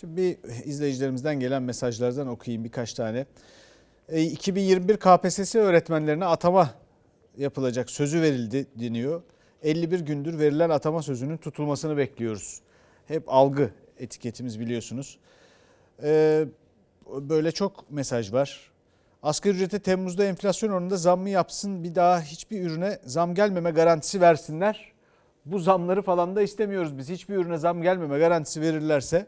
Şimdi bir izleyicilerimizden gelen mesajlardan okuyayım birkaç tane. E, 2021 KPSS öğretmenlerine atama yapılacak sözü verildi deniyor. 51 gündür verilen atama sözünün tutulmasını bekliyoruz. Hep algı etiketimiz biliyorsunuz. E, böyle çok mesaj var. Asgari ücrete Temmuz'da enflasyon oranında zam mı yapsın bir daha hiçbir ürüne zam gelmeme garantisi versinler. Bu zamları falan da istemiyoruz biz. Hiçbir ürüne zam gelmeme garantisi verirlerse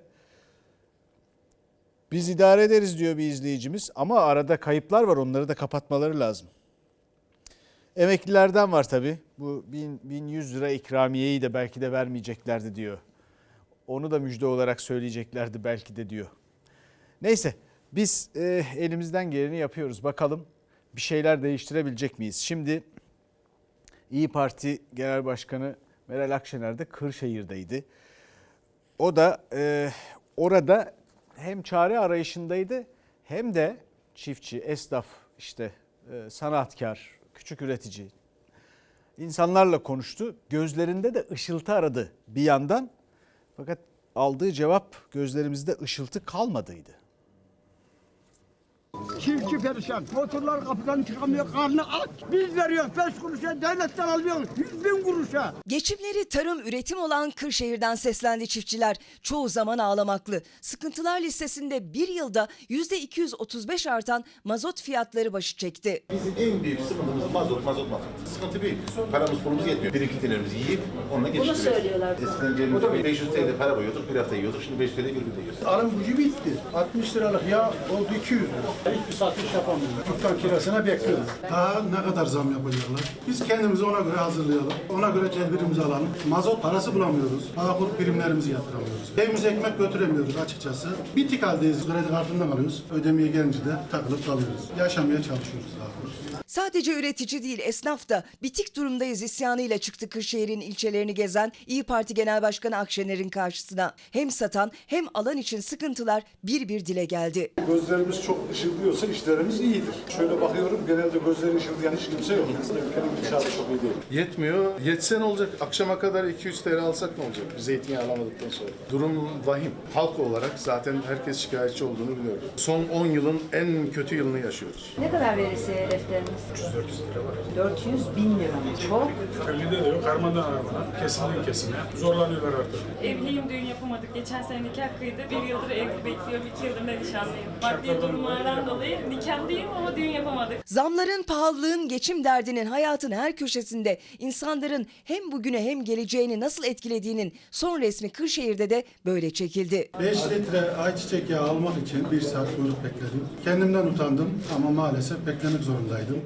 biz idare ederiz diyor bir izleyicimiz ama arada kayıplar var onları da kapatmaları lazım. Emeklilerden var tabi. Bu 1000 1100 lira ikramiyeyi de belki de vermeyeceklerdi diyor. Onu da müjde olarak söyleyeceklerdi belki de diyor. Neyse biz e, elimizden geleni yapıyoruz. Bakalım bir şeyler değiştirebilecek miyiz? Şimdi İyi Parti Genel Başkanı Meral Akşener de Kırşehir'deydi. O da e, orada hem çare arayışındaydı hem de çiftçi, esnaf, işte e, sanatkar, küçük üretici insanlarla konuştu. Gözlerinde de ışıltı aradı bir yandan. Fakat aldığı cevap gözlerimizde ışıltı kalmadıydı. Çiftçi perişan. Motorlar kapıdan çıkamıyor, karnı aç. Biz veriyoruz 5 kuruşa, devletten alıyoruz 100 bin kuruşa. Geçimleri tarım üretim olan Kırşehir'den seslendi çiftçiler. Çoğu zaman ağlamaklı. Sıkıntılar listesinde bir yılda %235 artan mazot fiyatları başı çekti. Bizim en büyük sıkıntımız mazot, mazot mazot. Sıkıntı büyük. Paramız pulumuz yetmiyor. Birikintilerimizi yiyip onunla geçiştiriyoruz. söylüyorlar. Eskiden cebimizde 500 TL para koyuyorduk, bir hafta yiyorduk. Şimdi 500 TL bir günde yiyoruz. Alım gücü bitti. 60 liralık yağ oldu 200 lira. Hiçbir satış yapamıyoruz. Dükkan kirasına bekliyoruz. Daha ne kadar zam yapacaklar? Biz kendimizi ona göre hazırlayalım. Ona göre tedbirimizi alalım. Mazot parası bulamıyoruz. Bağkur primlerimizi yatıramıyoruz. Evimize ekmek götüremiyoruz açıkçası. Bitik haldeyiz. Kredi kartından alıyoruz. Ödemeye gelince de takılıp kalıyoruz. Yaşamaya çalışıyoruz daha. Sadece üretici değil esnaf da bitik durumdayız isyanıyla çıktı Kırşehir'in ilçelerini gezen İyi Parti Genel Başkanı Akşener'in karşısına. Hem satan hem alan için sıkıntılar bir bir dile geldi. Gözlerimiz çok ışıldıyorsa işlerimiz iyidir. Şöyle bakıyorum genelde gözleri ışıldayan hiç kimse yok. Ülkenin gidişatı çok iyi değil. Yetmiyor. Yetse ne olacak? Akşama kadar 200 TL alsak ne olacak? Bir zeytinyağı alamadıktan sonra. Durum vahim. Halk olarak zaten herkes şikayetçi olduğunu biliyorum. Son 10 yılın en kötü yılını yaşıyoruz. Ne kadar verirse defteriniz? 300-400 lira var. 400 bin lira mı? Çok. Elde de yok. Harmandan harmana. Kesimden kesime. Zorlanıyorlar artık. Evliyim, düğün yapamadık. Geçen sene nikah kıydı. Bir yıldır evli bekliyorum, iki yıldır da nişanlıyım. Maddi durumlardan dolayı nikahlıyım ama düğün yapamadık. Zamların, pahalılığın, geçim derdinin hayatın her köşesinde insanların hem bugüne hem geleceğini nasıl etkilediğinin son resmi Kırşehir'de de böyle çekildi. 5 litre ayçiçek yağı almak için bir saat kuyruk bekledim. Kendimden utandım ama maalesef beklemek zorundaydım.